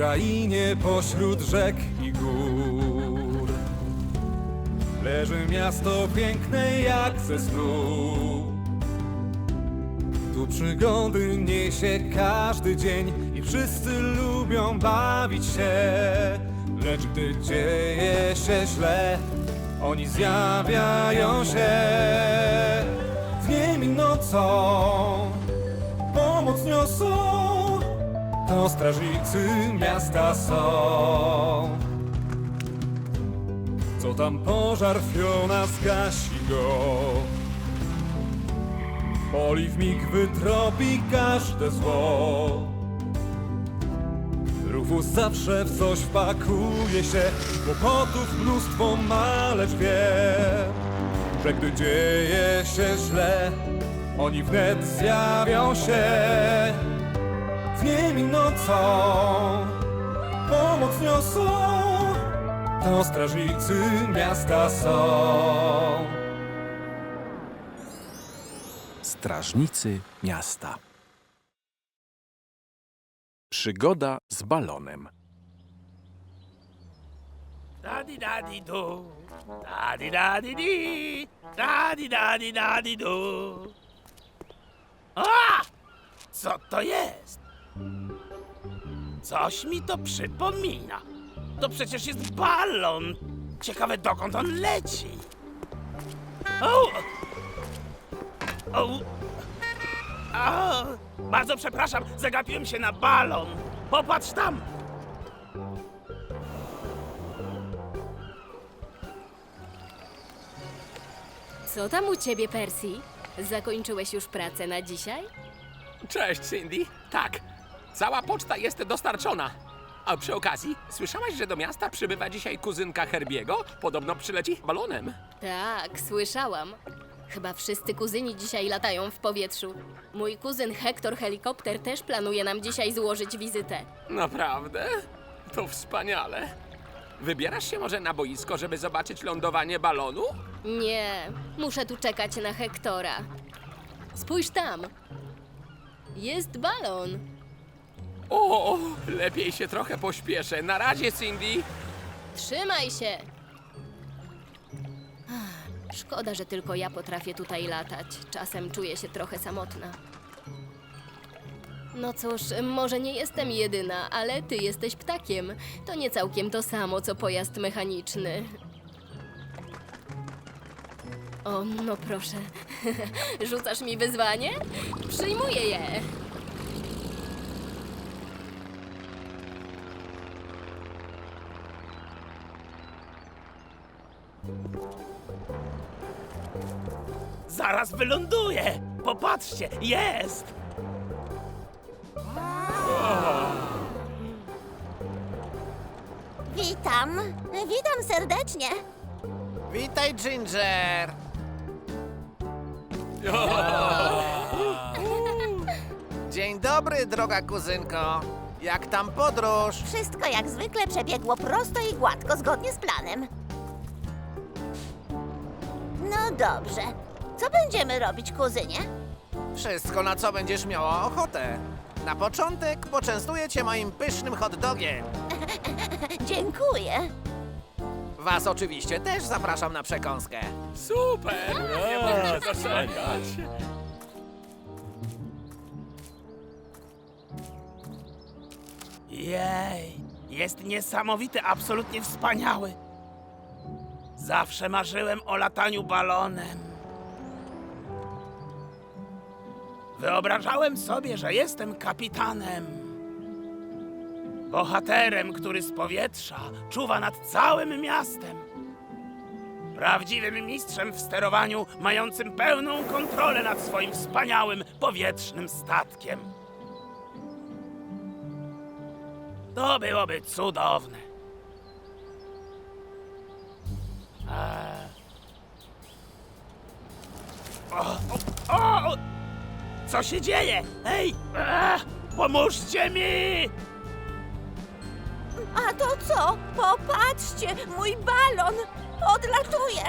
krainie pośród rzek i gór. Leży miasto piękne jak ze snu. Tu przygody niesie każdy dzień I wszyscy lubią bawić się. Lecz gdy dzieje się źle Oni zjawiają się. Dniem i nocą Pomoc niosą To strażnicy miasta są. Co tam pożar Fiona zgasi go? Poli w mig wytropi każde zło. Rufus zawsze w coś wpakuje się Kłopotów mnóstwo ma, lecz wie Że gdy dzieje się źle Oni wnet zjawią się Dniem i nocą Pomoc niosą To strażnicy miasta są Strażnicy miasta. Przygoda z balonem. Dadi dadi du, dadi dadi di, dadi dadi dadi du. A! Co to jest? Coś mi to przypomina. To przecież jest balon. Ciekawe dokąd on leci. O! O! O! Bardzo przepraszam, zagapiłem się na balon. Popatrz tam. Co tam u ciebie, Percy? Zakończyłeś już pracę na dzisiaj? Cześć, Cindy. Tak, cała poczta jest dostarczona. A przy okazji, słyszałaś, że do miasta przybywa dzisiaj kuzynka Herbiego? Podobno przyleci balonem. Tak, słyszałam. Chyba wszyscy kuzyni dzisiaj latają w powietrzu. Mój kuzyn Hektor Helikopter też planuje nam dzisiaj złożyć wizytę. Naprawdę? To wspaniale. Wybierasz się może na boisko, żeby zobaczyć lądowanie balonu? Nie, muszę tu czekać na Hektora. Spójrz tam. Jest balon. O, lepiej się trochę pośpieszę. Na razie, Cindy. Trzymaj się! Ach, Szkoda, że tylko ja potrafię tutaj latać. Czasem czuję się trochę samotna. No cóż, może nie jestem jedyna, ale ty jesteś ptakiem. To nie całkiem to samo, co pojazd mechaniczny. O, no proszę. Rzucasz mi wyzwanie? Przyjmuję je. Zaraz wyląduje! Popatrzcie, jest! Witam, witam serdecznie. Witaj, Ginger! Dzień dobry, droga kuzynko. Jak tam podróż? Wszystko jak zwykle przebiegło prosto i gładko, zgodnie z planem. No dobrze. Co będziemy robić, kuzynie? Wszystko, na co będziesz miała ochotę. Na początek poczęstuję cię moim pysznym hot dogiem. Dziękuję. Was oczywiście też zapraszam na przekąskę. Super! Nie mogę się doczekać. Jej, jest niesamowity, absolutnie wspaniały. Zawsze marzyłem o lataniu balonem. Wyobrażałem sobie, że jestem kapitanem. Bohaterem, który z powietrza czuwa nad całym miastem. Prawdziwym mistrzem w sterowaniu, mającym pełną kontrolę nad swoim wspaniałym powietrznym statkiem. To byłoby cudowne. Co się dzieje? Hej! Eee, pomóżcie mi! A to co? Popatrzcie, mój balon odlatuje.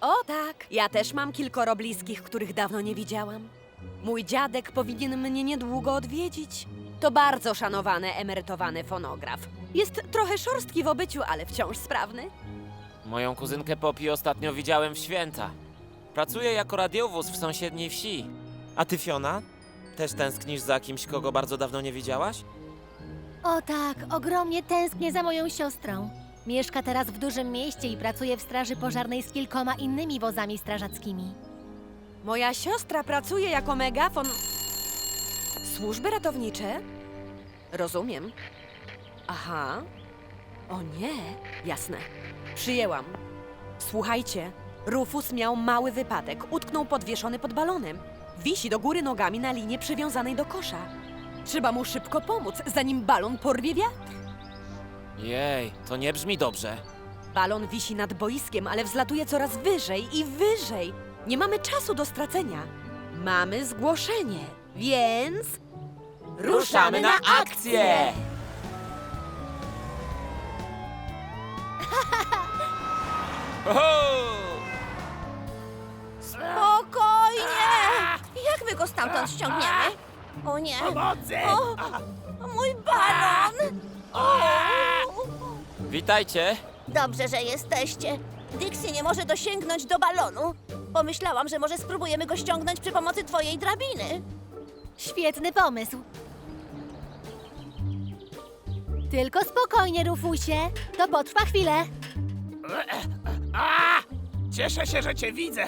O tak, ja też mam kilkoro bliskich, których dawno nie widziałam. Mój dziadek powinien mnie niedługo odwiedzić. To bardzo szanowany, emerytowany fonograf. Jest trochę szorstki w obyciu, ale wciąż sprawny. Moją kuzynkę Popi ostatnio widziałem w święta. Pracuje jako radiowóz w sąsiedniej wsi. A ty, Fiona? Też tęsknisz za kimś, kogo bardzo dawno nie widziałaś? O tak, ogromnie tęsknię za moją siostrą. Mieszka teraz w dużym mieście i pracuje w straży pożarnej z kilkoma innymi wozami strażackimi. Moja siostra pracuje jako megafon. Służby ratownicze? Rozumiem. Aha. O nie, jasne. Przyjęłam. Słuchajcie, Rufus miał mały wypadek. Utknął podwieszony pod balonem. Wisi do góry nogami na linie przywiązanej do kosza. Trzeba mu szybko pomóc, zanim balon porwie wiatr. Jej, to nie brzmi dobrze. Balon wisi nad boiskiem, ale wzlatuje coraz wyżej i wyżej. Nie mamy czasu do stracenia. Mamy zgłoszenie, więc. Ruszamy na akcję! Spokojnie! Jak my go stamtąd ściągniemy? O nie! Pomocy! O, mój balon! O! Witajcie. Dobrze, że jesteście. Dixie nie może dosięgnąć do balonu. Pomyślałam, że może spróbujemy go ściągnąć przy pomocy twojej drabiny. Świetny pomysł. Tylko spokojnie, Rufusie. To potrwa chwilę. A! Cieszę się, że cię widzę.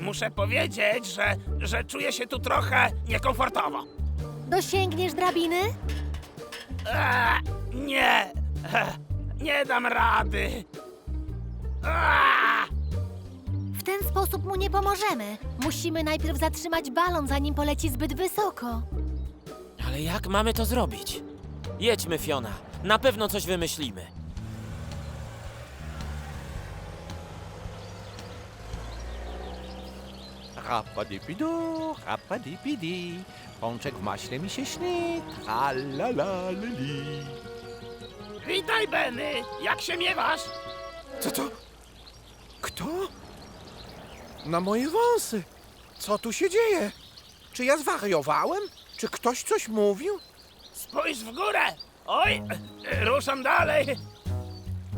Muszę powiedzieć, że, że czuję się tu trochę niekomfortowo. Dosięgniesz drabiny? A, nie! E, Nie dam rady. A! W ten sposób mu nie pomożemy. Musimy najpierw zatrzymać balon, zanim poleci zbyt wysoko. Ale jak mamy to zrobić? Jedźmy, Fiona. Na pewno coś wymyślimy. Rapadipidu, rapadipidi. Pączek w maśle mi się śni. Tralalali. Witaj, Benny! Jak się miewasz? Co to? Kto? Na moje wąsy. Co tu się dzieje? Czy ja zwariowałem? Czy ktoś coś mówił? Spójrz w górę! Oj, ruszam dalej.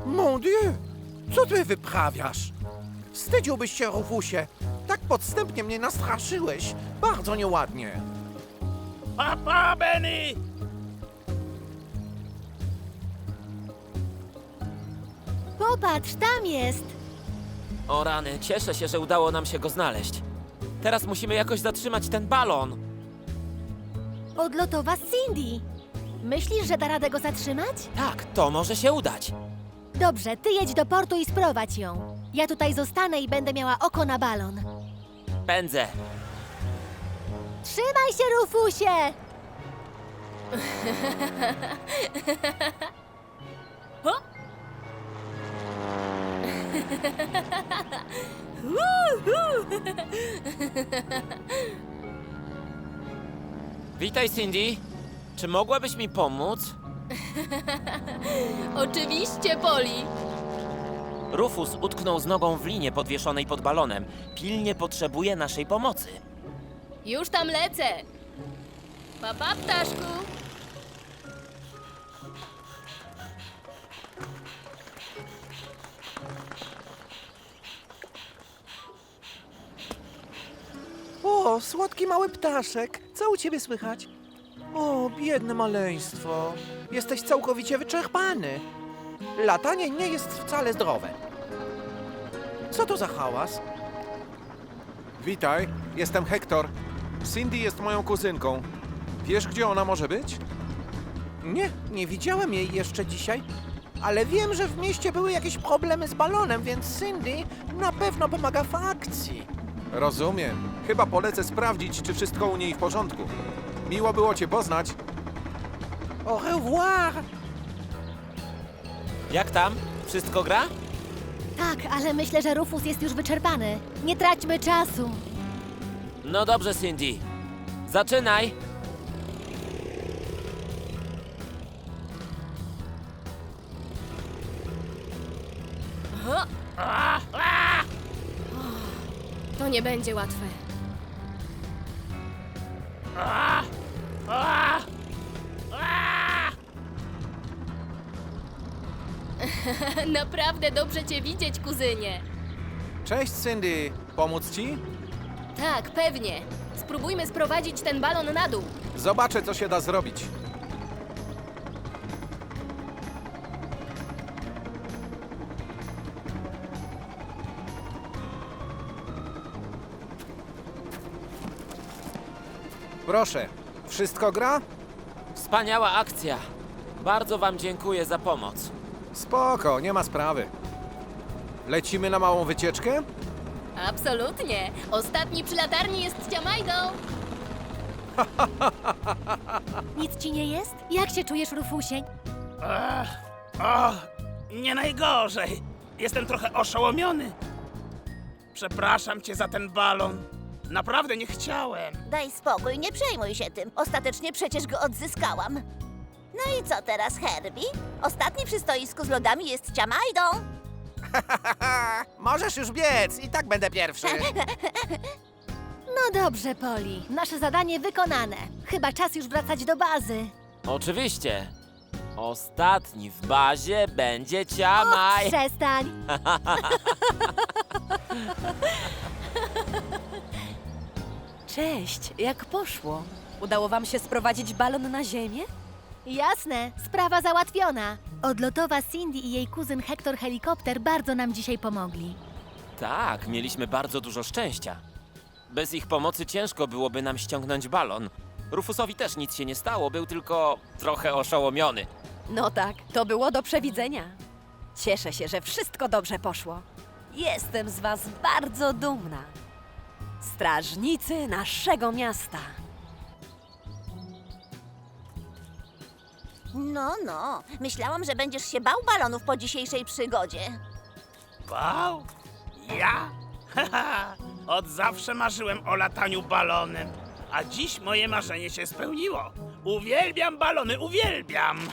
Mon Dieu! Co ty wyprawiasz? Wstydziłbyś się, Rufusie. Podstępnie mnie nastraszyłeś. Bardzo nieładnie. Papa, Benny! Popatrz, tam jest. O rany, cieszę się, że udało nam się go znaleźć. Teraz musimy jakoś zatrzymać ten balon. Odlotowa Cindy. Myślisz, że da radę go zatrzymać? Tak, to może się udać. Dobrze, ty jedź do portu i sprowadź ją. Ja tutaj zostanę i będę miała oko na balon. Pędzę. Trzymaj się, Rufusie! Witaj, Cindy. Czy mogłabyś mi pomóc? Oczywiście, Poli. Rufus utknął z nogą w linie podwieszonej pod balonem. Pilnie potrzebuje naszej pomocy. Już tam lecę. Papa, ptaszku. O, słodki mały ptaszek. Co u ciebie słychać? O, biedne maleństwo. Jesteś całkowicie wyczerpany. Latanie nie jest wcale zdrowe. Co to za hałas? Witaj, jestem Hektor. Cindy jest moją kuzynką. Wiesz, gdzie ona może być? Nie, nie widziałem jej jeszcze dzisiaj. Ale wiem, że w mieście były jakieś problemy z balonem, więc Cindy na pewno pomaga w akcji. Rozumiem. Chyba polecę sprawdzić, czy wszystko u niej w porządku. Miło było cię poznać. Au revoir! Jak tam? Wszystko gra? Tak, ale myślę, że Rufus jest już wyczerpany. Nie traćmy czasu. No dobrze, Cindy. Zaczynaj. To nie będzie łatwe. Naprawdę dobrze cię widzieć, kuzynie. Cześć, Cindy. Pomóc ci? Tak, pewnie. Spróbujmy sprowadzić ten balon na dół. Zobaczę, co się da zrobić. Proszę, wszystko gra? Wspaniała akcja. Bardzo wam dziękuję za pomoc. Spoko, nie ma sprawy. Lecimy na małą wycieczkę? Absolutnie. Ostatni przy latarni jest Ciamajdą. Nic ci nie jest? Jak się czujesz, Rufusie? Ech, O, nie najgorzej. Jestem trochę oszołomiony. Przepraszam cię za ten balon. Naprawdę nie chciałem. Daj spokój, nie przejmuj się tym. Ostatecznie przecież go odzyskałam. No i co teraz, Herbie? Ostatni przy stoisku z lodami jest Ciamajdą. Możesz już biec, i tak będę pierwszy. No dobrze, Poli. Nasze zadanie wykonane. Chyba czas już wracać do bazy. Oczywiście. Ostatni w bazie będzie Ciamaj. Przestań. Cześć, jak poszło? Udało wam się sprowadzić balon na ziemię? Jasne, sprawa załatwiona. Odlotowa Cindy i jej kuzyn Hektor Helikopter bardzo nam dzisiaj pomogli. Tak, mieliśmy bardzo dużo szczęścia. Bez ich pomocy ciężko byłoby nam ściągnąć balon. Rufusowi też nic się nie stało, był tylko trochę oszołomiony. No tak, to było do przewidzenia. Cieszę się, że wszystko dobrze poszło. Jestem z was bardzo dumna. Strażnicy naszego miasta. No, no. Myślałam, że będziesz się bał balonów po dzisiejszej przygodzie. Bał? Ja? Haha, Od zawsze marzyłem o lataniu balonem. A dziś moje marzenie się spełniło. Uwielbiam balony, uwielbiam!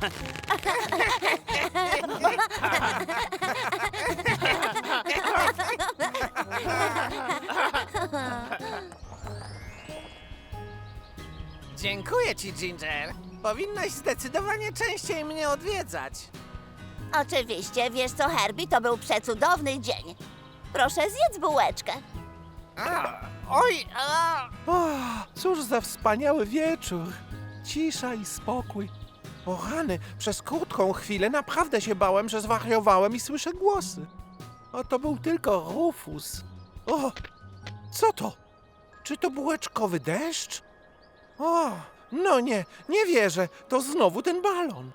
Dziękuję ci, Ginger. Powinnaś zdecydowanie częściej mnie odwiedzać. Oczywiście, wiesz co, Herbie, to był przecudowny dzień. Proszę, zjedz bułeczkę. A, oj, a. O, cóż za wspaniały wieczór. Cisza i spokój. O rany, przez krótką chwilę naprawdę się bałem, że zwariowałem i słyszę głosy. A to był tylko Rufus. O, co to? Czy to bułeczkowy deszcz? O, no nie, nie wierzę. To znowu ten balon.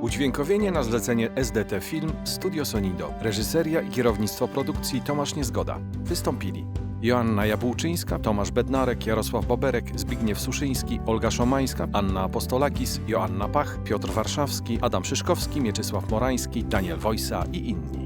Udźwiękowienie na zlecenie SDT Film Studio Sonido. Reżyseria i kierownictwo produkcji Tomasz Niezgoda. Wystąpili Joanna Jabłczyńska, Tomasz Bednarek, Jarosław Boberek, Zbigniew Suszyński, Olga Szomańska, Anna Apostolakis, Joanna Pach, Piotr Warszawski, Adam Szyszkowski, Mieczysław Morański, Daniel Wojsa i inni.